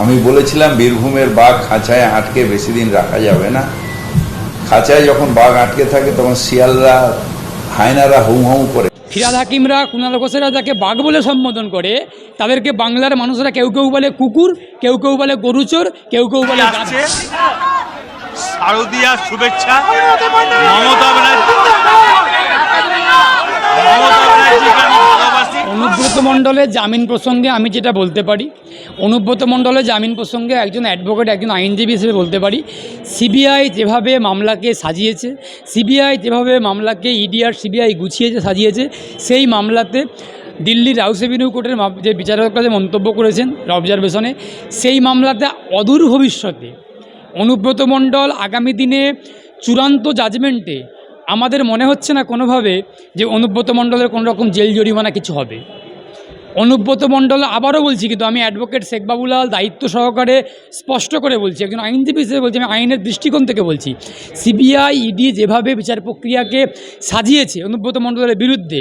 আমি বলেছিলাম বীরভূমের বাঘ খাঁচায় আটকে বেশি দিন রাখা যাবে না। খাঁচায় যখন বাঘ আটকে থাকে তখন শিয়ালরা হায়নারা হুম হুম করে। ফিরাদ হাকিমরা কুণাল ঘোষেরা যাকে বাঘ বলে সম্বোধন করে। তাদেরকে বাংলার মানুষরা কেউ কেউ বলে কুকুর কেউ কেউ বলে গরুচোর কেউ কেউ বলে গাধা। শুভেচ্ছা। মমতা ব্যানার্জি। মমতা অনুব্রত মণ্ডলের জামিন প্রসঙ্গে আমি যেটা বলতে পারি, অনুব্রত মণ্ডলের জামিন প্রসঙ্গে একজন অ্যাডভোকেট একজন আইনজীবী হিসেবে বলতে পারি, সিবিআই যেভাবে মামলাকে সাজিয়েছে, সিবিআই যেভাবে মামলাকে ইডিআর সিবিআই গুছিয়েছে, সাজিয়েছে, সেই মামলাতে দিল্লির হাউস এভিনিউ কোর্টের যে বিচারকরা যে মন্তব্য করেছেন অবজারভেশনে সেই মামলাতে অদূর ভবিষ্যতে অনুব্রত মণ্ডল আগামী দিনে চূড়ান্ত জাজমেন্টে আমাদের মনে হচ্ছে না কোনোভাবে যে অনুব্রত মণ্ডলের কোনো রকম জেল জরিমানা কিছু হবে। অনুব্রত মণ্ডল আবারও বলছি, কিন্তু আমি অ্যাডভোকেট শেখ বাবুলাল দায়িত্ব সহকারে স্পষ্ট করে বলছি, একজন আইনজীবী হিসেবে বলছি, আমি আইনের দৃষ্টিকোণ থেকে বলছি, সিবিআই, ইডি যেভাবে বিচার প্রক্রিয়াকে সাজিয়েছে অনুব্রত মণ্ডলের বিরুদ্ধে,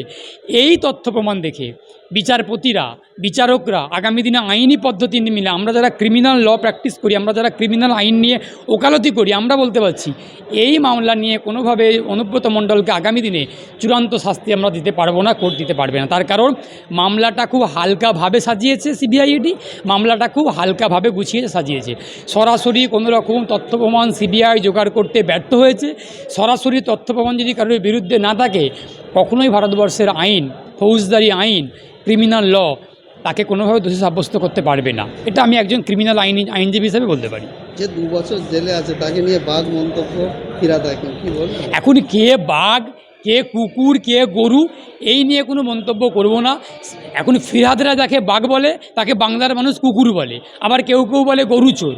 এই তথ্য প্রমাণ দেখে বিচারপতিরা, বিচারকরা আগামী দিনে আইনি পদ্ধতি মিলে, আমরা যারা ক্রিমিনাল ল প্র্যাকটিস করি, আমরা যারা ক্রিমিনাল আইন নিয়ে ওকালতি করি, আমরা বলতে পারছি, এই মামলা নিয়ে কোনোভাবে অনুব্রত মণ্ডলকে আগামী দিনে চূড়ান্ত শাস্তি আমরা দিতে পারব না, কোর্ট দিতে পারবে না। তার কারণ, মামলাটা খুব হালকাভাবে সাজিয়েছে সিবিআইডি মামলাটা খুব হালকাভাবে গুছিয়ে সাজিয়েছে। সরাসরি কোনো রকম তথ্য প্রমাণ সিবিআই জোগাড় করতে ব্যর্থ হয়েছে। সরাসরি তথ্য প্রমাণ যদি কারোর বিরুদ্ধে না থাকে, কখনোই ভারতবর্ষের আইন, ফৌজদারি আইন ক্রিমিনাল ল তাকে কোনোভাবে দোষী সাব্যস্ত করতে পারবে না। এটা আমি একজন ক্রিমিনাল আইন আইনজীবী হিসেবে বলতে পারি। যে দু বছর জেলে আছে তাকে নিয়ে বাঘ মন্তব্য ফিরাদ হাকিম কি বলবেন? এখন কে বাঘ কে কুকুর কে গরু এই নিয়ে কোনো মন্তব্য করব না। এখন ফিরহাদরা যাকে বাঘ বলে তাকে বাংলার মানুষ কুকুর বলে আবার কেউ কেউ বলে গরু চোর।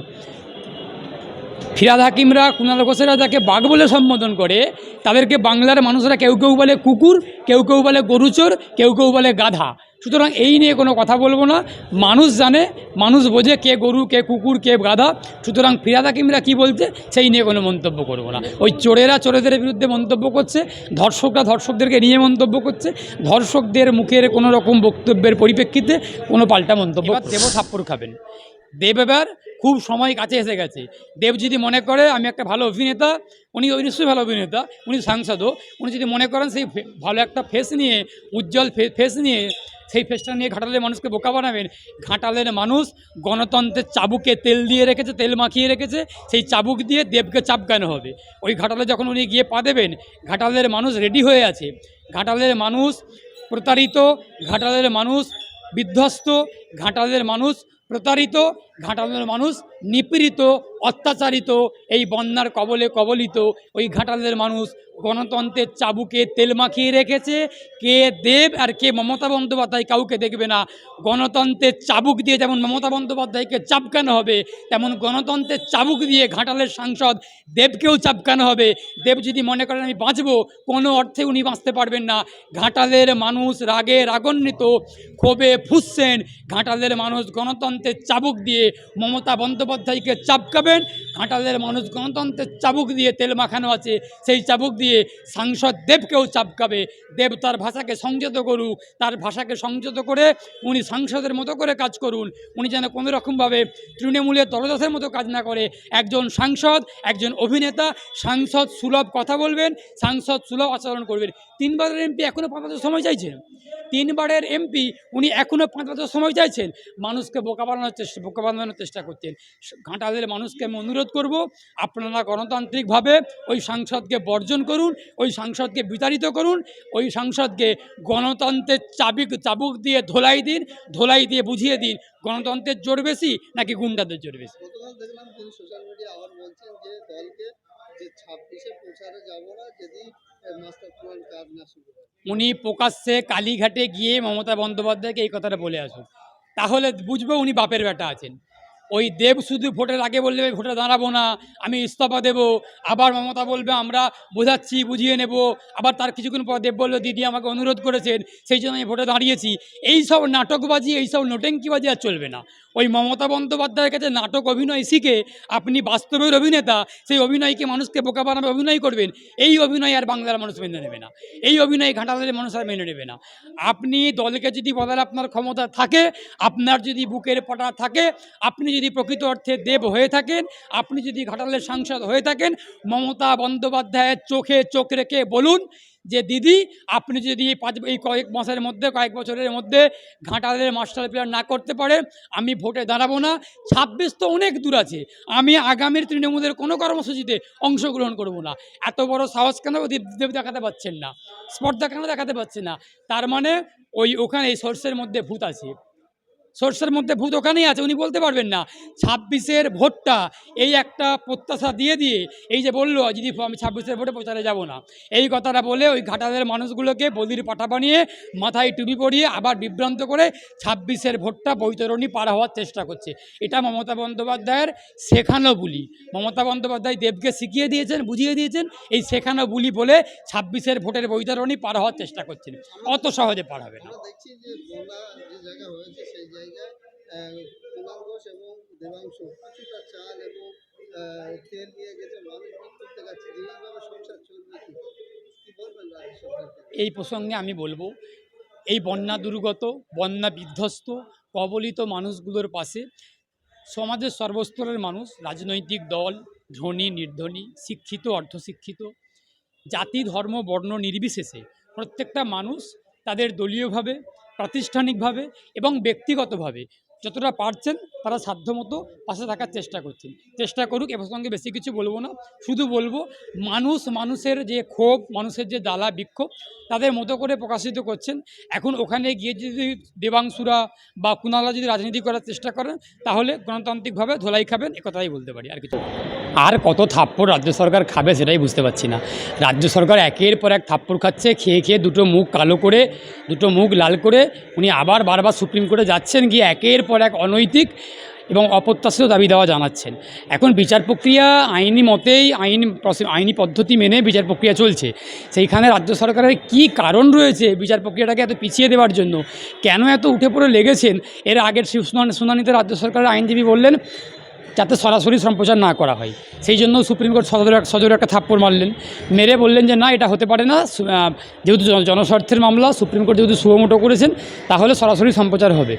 ফিরাদ হাকিমরা কুণাল ঘোষেরা যাকে বাঘ বলে সম্বোধন করে তাদেরকে বাংলার মানুষরা কেউ কেউ বলে কুকুর কেউ কেউ বলে গরুচোর কেউ কেউ বলে গাধা। সুতরাং এই নিয়ে কোনো কথা বলব না। মানুষ জানে মানুষ বোঝে কে গরু কে কুকুর কে গাধা। সুতরাং ফিরাদ হাকিমরা কী বলছে সেই নিয়ে কোনো মন্তব্য করব না। ওই চোরেরা চোরেদের বিরুদ্ধে মন্তব্য করছে ধর্ষকরা ধর্ষকদেরকে নিয়ে মন্তব্য করছে। ধর্ষকদের মুখের কোনো রকম বক্তব্যের পরিপ্রেক্ষিতে কোনো পাল্টা মন্তব্য দেব থাপ্পড় খাবেন। দেব এবার খুব সময় কাছে এসে গেছে। দেব যদি মনে করে, আমি একটা ভালো অভিনেতা। উনি নিশ্চয়ই ভালো অভিনেতা, উনি সাংসদও। উনি যদি মনে করেন সেই ভালো একটা ফেস নিয়ে, উজ্জ্বল ফেস নিয়ে, সেই ফেসটা নিয়ে ঘাটালের মানুষকে বোকা বানাবেন। ঘাটালের মানুষ গণতন্ত্রের চাবুকে তেল দিয়ে রেখেছে, তেল মাখিয়ে রেখেছে, সেই চাবুক দিয়ে দেবকে চাপকানো হবে। ওই ঘাটালে যখন উনি গিয়ে পা দেবেন, ঘাটালের মানুষ রেডি হয়ে আছে। ঘাটালের মানুষ প্রতারিত, ঘাটালের মানুষ বিধ্বস্ত, ঘাটালের মানুষ প্রতারিত ঘাটালের মানুষ নিপীড়িত অত্যাচারিত, এই বন্যার কবলে কবলিত ওই ঘাটালের মানুষ গণতন্ত্রের চাবুকে তেল মাখিয়ে রেখেছে। কে দেব আর কে মমতা বন্দ্যোপাধ্যায় কাউকে দেখবে না। গণতন্ত্রের চাবুক দিয়ে যেমন মমতা বন্দ্যোপাধ্যায়কে চাপকানো হবে, তেমন গণতন্ত্রের চাবুক দিয়ে ঘাটালের সাংসদ দেবকেও চাপকানো হবে। দেব যদি মনে করেন, আমি বাঁচবো কোনো অর্থে উনি বাঁচতে পারবেন না। ঘাটালের মানুষ রাগে রাগান্বিত, ক্ষোভে ফুসছেন। ঘাটালের মানুষ গণতন্ত্রের চাবুক দিয়ে মমতা বন্দ্যোপাধ্যায়কে চাপকাবেন ঘাটালের মানুষ গণতন্ত্রের চাবুক দিয়ে তেল মাখানো আছে। সেই চাবুক দিয়ে সাংসদ দেবকেও চাপকাবে দেব তার ভাষাকে সংযত করুক। তার ভাষাকে সংযত করে উনি সাংসদের মতো করে কাজ করুন। উনি যেন কোনো রকমভাবে তৃণমূলের দলদাসের মতো কাজ না করে। একজন সাংসদ, একজন অভিনেতা, সাংসদ সুলভ কথা বলবেন, সাংসদ সুলভ আচরণ করবেন। তিনবারের এমপি এখনও পাঁচ সময় চাইছেন তিনবারের এমপি, উনি এখনও পাঁচ বছর সময় চাইছেন। মানুষকে বোকা বানানোর চেষ্টা, বোকা বানানোর চেষ্টা করছেন ঘাটালের মানুষকে আমি অনুরোধ করব, আপনারা গণতান্ত্রিকভাবে ওই সাংসদকে বর্জন করুন, ওই সাংসদকে বিতাড়িত করুন, ওই সাংসদকে গণতন্ত্রের চাবিক, চাবুক দিয়ে ধোলাই দিন, ধোলাই দিয়ে বুঝিয়ে দিন, গণতন্ত্রের জোর বেশি নাকি গুন্ডাদের জোর বেশি? দেখলাম তিনি সোশ্যাল মিডিয়া আবার বলছেন যে দলকে উনি প্রকাশ্যে কালীঘাটে গিয়ে মমতা বন্দ্যোপাধ্যায়কে এই কথাটা বলে আসুন। তাহলে বুঝব উনি বাপের বেটা আছেন। ওই দেব শুধু ভোটের আগে বললে ভোটে দাঁড়াবো না, আমি ইস্তফা দেব। আবার মমতা বলবে, আমরা বোঝাচ্ছি, বুঝিয়ে নেব। আবার তার কিছুক্ষণ পর দেব বলল, দিদি আমাকে অনুরোধ করেছেন, সেই জন্য আমি ভোটে দাঁড়িয়েছি। এই সব নাটকবাজি, এই সব নোটেঙ্কিবাজি আর চলবে না। ওই মমতা বন্দ্যোপাধ্যায়ের কাছে নাটক অভিনয় শিখে আপনি বাস্তবের অভিনেতা, সেই অভিনয়কে মানুষকে বোকা বানাবে অভিনয় করবেন, এই অভিনয় আর বাংলার মানুষ মেনে নেবে না। এই অভিনয় ঘাটালের মানুষ আর মেনে নেবে না। আপনি দলকে যদি বলার আপনার ক্ষমতা থাকে, আপনার যদি বুকের পটা থাকে, আপনি যদি প্রকৃত অর্থে দেব হয়ে থাকেন, আপনি যদি ঘাটালের সাংসদ হয়ে থাকেন, মমতা বন্দ্যোপাধ্যায়ের চোখে চোখ রেখে বলুন যে, দিদি, আপনি যদি এই পাঁচ, এই কয়েক মাসের মধ্যে, কয়েক বছরের মধ্যে ঘাটালের মাস্টার প্লেয়ার না করতে পারে আমি ভোটে দাঁড়াবো না। ছাব্বিশ তো অনেক দূর আছে। আমি আগামীর তৃণমূলের কোনো কর্মসূচিতে অংশগ্রহণ করব না। এত বড় সাহস কেন দেব দেখাতে পাচ্ছেন না? স্পর্ধা কেন দেখাতে পাচ্ছেন না? তার মানে ওই ওখানে এই সোর্সের মধ্যে ভূত আছে। সোর্সের মধ্যে ভূত ওখানেই আছে, উনি বলতে পারবেন না। ছাব্বিশের ভোটটা, এই একটা প্রত্যাশা দিয়ে দিয়ে, এই যে বলল, যদি আমি ছাব্বিশের ভোটে প্রচারে যাব না। এই কথাটা বলে ওই ঘাটালের মানুষগুলোকে বলির পাঠা বানিয়ে মাথায় টুপি পরিয়ে আবার বিভ্রান্ত করে ছাব্বিশের ভোটটা বৈতরণী পার হওয়ার চেষ্টা করছে। এটা মমতা বন্দ্যোপাধ্যায়ের শেখানো বুলি। মমতা বন্দ্যোপাধ্যায় দেবকে শিখিয়ে দিয়েছেন, বুঝিয়ে দিয়েছেন, এই শেখানো বুলি বলে ছাব্বিশের ভোটের বৈতরণী পার হওয়ার চেষ্টা করছেন। অত সহজে পার হবে না। জায়গায় ঘোষ এবং দেবাংশু কিছুটা চাল এবং তেল নিয়ে গেছে, মানুষ বিক্ষুব্ধ দেখাচ্ছে যে এইভাবে সংসার চলবে কি? এই প্রসঙ্গে আমি বলব, এই বন্যা দুর্গত, বন্যা বিধ্বস্ত, কবলিত মানুষগুলোর পাশে সমাজের সর্বস্তরের মানুষ, রাজনৈতিক দল, ধনী, নির্ধনী, শিক্ষিত, অর্ধশিক্ষিত, জাতি, ধর্ম, বর্ণ নির্বিশেষে প্রত্যেকটা মানুষ তাদের দলীয়ভাবে, প্রাতিষ্ঠানিকভাবে এবং ব্যক্তিগতভাবে। যতটা পারছেন তারা সাধ্যমতো পাশে থাকার চেষ্টা করছেন। চেষ্টা করুক, এ প্রসঙ্গে বেশি কিছু বলব না। শুধু বলব, মানুষ, মানুষের যে ক্ষোভ, মানুষের যে জ্বালা, বিক্ষোভ, তাদের মতো করে প্রকাশিত করছেন। এখন ওখানে গিয়ে যদি দেবাংশুরা বা কুণালা যদি রাজনীতি করার চেষ্টা করেন, তাহলে গণতান্ত্রিকভাবে ধোলাই খাবেন, এ কথাই বলতে পারি, আর কিছু। আর কত থাপ্পড় রাজ্য সরকার খাবে সেটাই বুঝতে পারছি না। রাজ্য সরকার একের পর এক থাপ্পড় খাচ্ছে, খেয়ে খেয়ে দুটো মুখ কালো করে, দুটো মুখ লাল করে উনি আবার বারবার সুপ্রিম কোর্টে যাচ্ছেন, গিয়ে একের পর এক অনৈতিক এবং অপ্রত্যাশিত দাবি দেওয়া জানাচ্ছেন। এখন বিচার প্রক্রিয়া আইনি মতেই, আইন আইনি পদ্ধতি মেনে বিচার প্রক্রিয়া চলছে। সেইখানে রাজ্য সরকারের কি কারণ রয়েছে বিচার প্রক্রিয়াটাকে এত পিছিয়ে দেওয়ার জন্য? কেন এত উঠে পড়ে লেগেছেন? এর আগের শুনানি- শুনানিতে রাজ্য সরকারের আইনজীবী বললেন যাতে সরাসরি সম্প্রচার না করা হয়। সেই জন্য সুপ্রিম কোর্ট এক সজোর একটা থাপ্পড় মারলেন। মেরে বললেন যে, না, এটা হতে পারে না। যেহেতু জন- জনস্বার্থের মামলা, সুপ্রিম কোর্ট যেহেতু সুমোটো করেছেন, তাহলে সরাসরি সম্প্রচার হবে।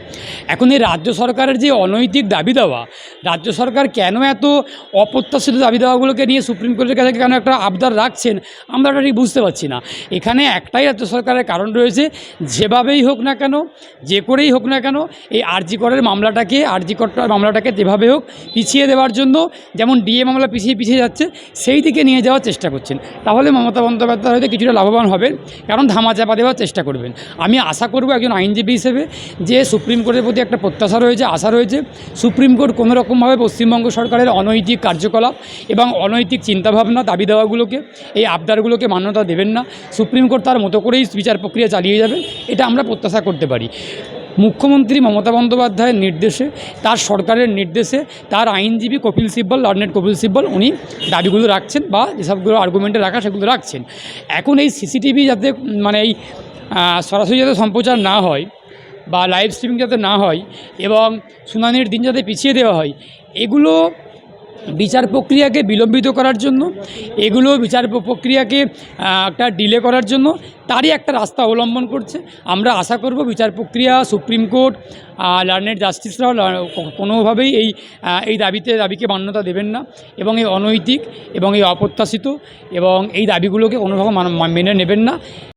এখন এই রাজ্য সরকারের যে অনৈতিক দাবি দেওয়া, রাজ্য সরকার কেন এত অপ্রত্যাশিত দাবি দেওয়াগুলোকে নিয়ে সুপ্রিম কোর্টের কাছে কেন একটা আবদার রাখছেন, আমরা এটা ঠিক বুঝতে পারছি না। এখানে একটাই রাজ্য সরকারের কারণ রয়েছে, যেভাবেই হোক না কেন, যে করেই হোক না কেন, এই আরজি করের মামলাটাকে, আরজি করার মামলাটাকে যেভাবে হোক পিছিয়ে দেওয়ার জন্য যেমন ডিএ মামলা পিছিয়ে পিছিয়ে যাচ্ছে, সেই দিকে নিয়ে যাওয়ার চেষ্টা করছেন। তাহলে মমতা বন্দ্যোপাধ্যায় হয়তো কিছুটা লাভবান হবেন, কারণ ধামাচাপা দেওয়ার চেষ্টা করবেন। আমি আশা করব একজন আইনজীবী হিসেবে যে সুপ্রিম কোর্টের প্রতি একটা প্রত্যাশা রয়েছে, আশা রয়েছে, সুপ্রিম কোর্ট কোনো রকমভাবে পশ্চিমবঙ্গ সরকারের অনৈতিক কার্যকলাপ এবং অনৈতিক চিন্তাভাবনা, দাবি দেওয়াগুলোকে, এই আবদারগুলোকে মান্যতা দেবেন না। সুপ্রিম কোর্ট তার মতো করেই বিচার প্রক্রিয়া চালিয়ে যাবেন এটা আমরা প্রত্যাশা করতে পারি। মুখ্যমন্ত্রী মমতা বন্দ্যোপাধ্যায়ের নির্দেশে, তার সরকারের নির্দেশে, তার আইনজীবী কপিল সিব্বল লর্নেট কপিল সিব্বল, উনি দাবিগুলো রাখছেন বা যেসবগুলো আর্গুমেন্টে রাখা সেগুলো রাখছেন। এখন এই সিসিটিভি যাতে মানে এই সরাসরি যাতে সম্প্রচার না হয় বা লাইভ স্ট্রিমিং যাতে না হয় এবং শুনানির দিন যাতে পিছিয়ে দেওয়া হয়, এগুলো বিচার প্রক্রিয়াকে বিলম্বিত করার জন্য, এগুলো বিচার প্রক্রিয়াকে একটা ডিলে করার জন্য তারই একটা রাস্তা অবলম্বন করছে। আমরা আশা করব বিচার প্রক্রিয়া, সুপ্রিম কোর্ট লার্নেড জাস্টিসরাও কোনোভাবেই এই এই দাবিতে, দাবিকে মান্যতা দেবেন না এবং এই অনৈতিক এবং এই অপ্রত্যাশিত এবং এই দাবিগুলোকে কোনোভাবে মেনে নেবেন না।